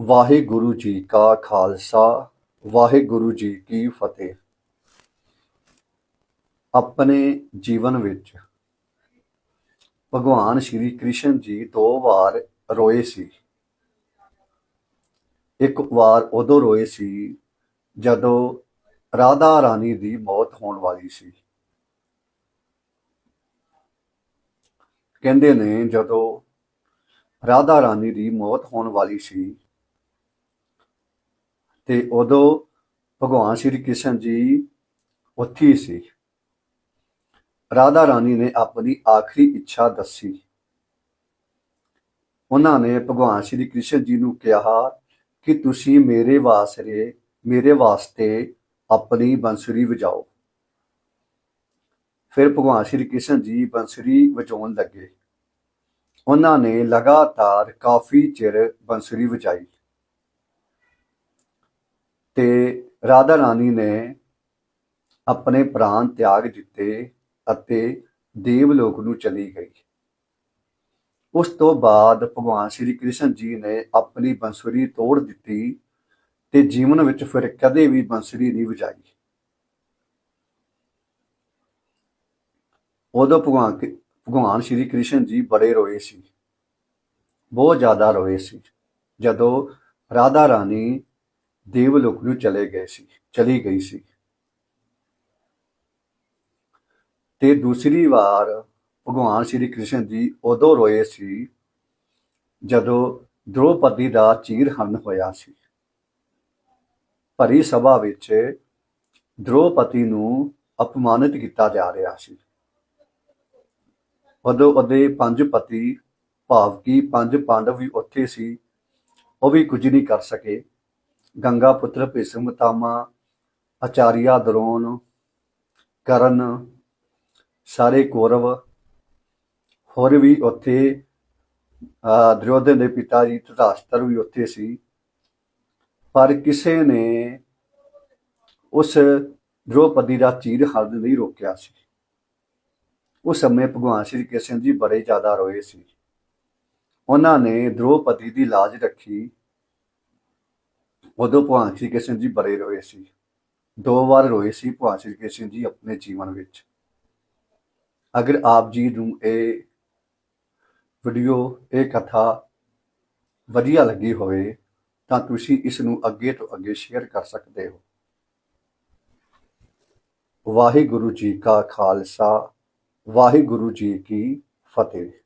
ਵਾਹਿਗੁਰੂ ਜੀ ਕਾ ਖਾਲਸਾ, ਵਾਹਿਗੁਰੂ ਜੀ ਕੀ ਫਤਿਹ। ਆਪਣੇ ਜੀਵਨ ਵਿੱਚ ਭਗਵਾਨ ਸ਼੍ਰੀ ਕ੍ਰਿਸ਼ਨ ਜੀ ਦੋ ਵਾਰ ਰੋਏ ਸੀ। ਇੱਕ ਵਾਰ ਉਦੋਂ ਰੋਏ ਸੀ ਜਦੋਂ ਰਾਧਾ ਰਾਣੀ ਦੀ ਮੌਤ ਹੋਣ ਵਾਲੀ ਸੀ। ਕਹਿੰਦੇ ਨੇ ਜਦੋਂ ਰਾਧਾ ਰਾਣੀ ਦੀ ਮੌਤ ਹੋਣ ਵਾਲੀ ਸੀ ਤੇ ਉਦੋਂ ਭਗਵਾਨ ਸ਼੍ਰੀ ਕ੍ਰਿਸ਼ਨ ਜੀ ਉੱਥੇ ਸੀ। ਰਾਧਾ ਰਾਣੀ ਨੇ ਆਪਣੀ ਆਖਰੀ ਇੱਛਾ ਦੱਸੀ। ਉਹਨਾਂ ਨੇ ਭਗਵਾਨ ਸ਼੍ਰੀ ਕ੍ਰਿਸ਼ਨ ਜੀ ਨੂੰ ਕਿਹਾ ਕਿ ਤੁਸੀਂ ਮੇਰੇ ਵਾਸਤੇ ਮੇਰੇ ਵਾਸਤੇ ਆਪਣੀ ਬੰਸੁਰੀ ਵਜਾਓ। ਫਿਰ ਭਗਵਾਨ ਸ਼੍ਰੀ ਕ੍ਰਿਸ਼ਨ ਜੀ ਬੰਸੁਰੀ ਵਜਾਉਣ ਲੱਗੇ। ਉਹਨਾਂ ਨੇ ਲਗਾਤਾਰ ਕਾਫੀ ਚਿਰ ਬੰਸੁਰੀ ਵਜਾਈ। ਤੇ ਰਾਧਾ ਰਾਣੀ ਨੇ ਆਪਣੇ ਪ੍ਰਾਣ ਤਿਆਗ ਦਿੱਤੇ ਅਤੇ ਦੇਵਲੋਕ ਨੂੰ ਚਲੀ ਗਈ। ਉਸ ਤੋਂ ਬਾਅਦ ਭਗਵਾਨ ਸ਼੍ਰੀ ਕ੍ਰਿਸ਼ਨ ਜੀ ਨੇ ਆਪਣੀ ਬੰਸੁਰੀ ਤੋੜ ਦਿੱਤੀ ਤੇ ਜੀਵਨ ਵਿੱਚ ਫਿਰ ਕਦੇ ਵੀ ਬੰਸੁਰੀ ਨਹੀਂ ਵਜਾਈ ਉਦੋਂ ਭਗਵਾਨ ਭਗਵਾਨ ਸ਼੍ਰੀ ਕ੍ਰਿਸ਼ਨ ਜੀ ਬੜੇ ਰੋਏ ਸੀ। ਬਹੁਤ ਜ਼ਿਆਦਾ ਰੋਏ ਸੀ। ਜਦੋਂ ਰਾਧਾ ਰਾਣੀ ਦੇਵਲੋਕ ਨੂੰ ਚਲੇ ਗਏ ਸੀ, ਚਲੀ ਗਈ ਸੀ। ਤੇ ਦੂਸਰੀ ਵਾਰ ਭਗਵਾਨ ਸ਼੍ਰੀ ਕ੍ਰਿਸ਼ਨ ਜੀ ਉਦੋਂ ਰੋਏ ਸੀ, ਜਦੋਂ ਦ੍ਰੋਪਦੀ ਦਾ ਚੀਰ ਹਰਨ ਹੋਇਆ ਸੀ। ਭਰੀ ਸਭਾ ਵਿੱਚ ਦ੍ਰੋਪਦੀ ਨੂੰ ਅਪਮਾਨਿਤ ਕੀਤਾ ਜਾ ਰਿਹਾ ਸੀ। ਉਦੋਂ ਉਹਦੇ ਪੰਜ ਪਤੀ ਭਾਵ ਕਿ ਪੰਜ ਪਾਂਡਵ ਵੀ ਉੱਥੇ ਸੀ, ਉਹ ਵੀ ਕੁਝ ਨਹੀਂ ਕਰ ਸਕੇ। ਗੰਗਾ ਪੁੱਤਰ ਭੀਸ਼ਮ ਪਿਤਾਮਾ ਆਚਾਰੀਆ ਦਰੋਣ ਕਰਨ ਸਾਰੇ ਕੌਰਵ। ਹੋਰ ਵੀ ਉੱਥੇ ਅਹ, ਦੇ ਪਿਤਾ ਜੀ ਧ੍ਰਿਤਰਾਸ਼ਟਰ ਵੀ ਉੱਥੇ ਸੀ। ਪਰ ਕਿਸੇ ਨੇ ਉਸ ਦ੍ਰੋਪਦੀ ਦਾ ਚੀਰ ਹਰਦ ਨਹੀਂ ਰੋਕਿਆ ਸੀ। ਉਸ ਸਮੇਂ ਭਗਵਾਨ ਸ਼੍ਰੀ ਕ੍ਰਿਸ਼ਨ ਜੀ ਬੜੇ ਜ਼ਿਆਦਾ ਰੋਏ ਸੀ। ਉਹਨਾਂ ਨੇ ਦ੍ਰੋਪਦੀ ਦੀ ਲਾਜ ਰੱਖੀ। ਉਦੋਂ ਭਗਵਾਨ ਸ਼੍ਰੀ ਕ੍ਰਿਸ਼ਨ ਜੀ ਬੜੇ ਰੋਏ ਸੀ। ਦੋ ਵਾਰ ਰੋਏ ਸੀ ਭਗਵਾਨ ਸ਼੍ਰੀ ਕ੍ਰਿਸ਼ਨ ਜੀ ਆਪਣੇ ਜੀਵਨ ਵਿੱਚ। ਅਗਰ ਆਪ ਜੀ ਨੂੰ ਇਹ ਵੀਡੀਓ ਇਹ ਕਥਾ ਵਧੀਆ ਲੱਗੀ ਹੋਵੇ, ਤਾਂ ਤੁਸੀਂ ਇਸ ਨੂੰ ਅੱਗੇ ਤੋਂ ਅੱਗੇ ਸ਼ੇਅਰ ਕਰ ਸਕਦੇ ਹੋ। ਵਾਹਿਗੁਰੂ ਜੀ ਕਾ ਖਾਲਸਾ, ਵਾਹਿਗੁਰੂ ਜੀ ਕੀ ਫਤਿਹ।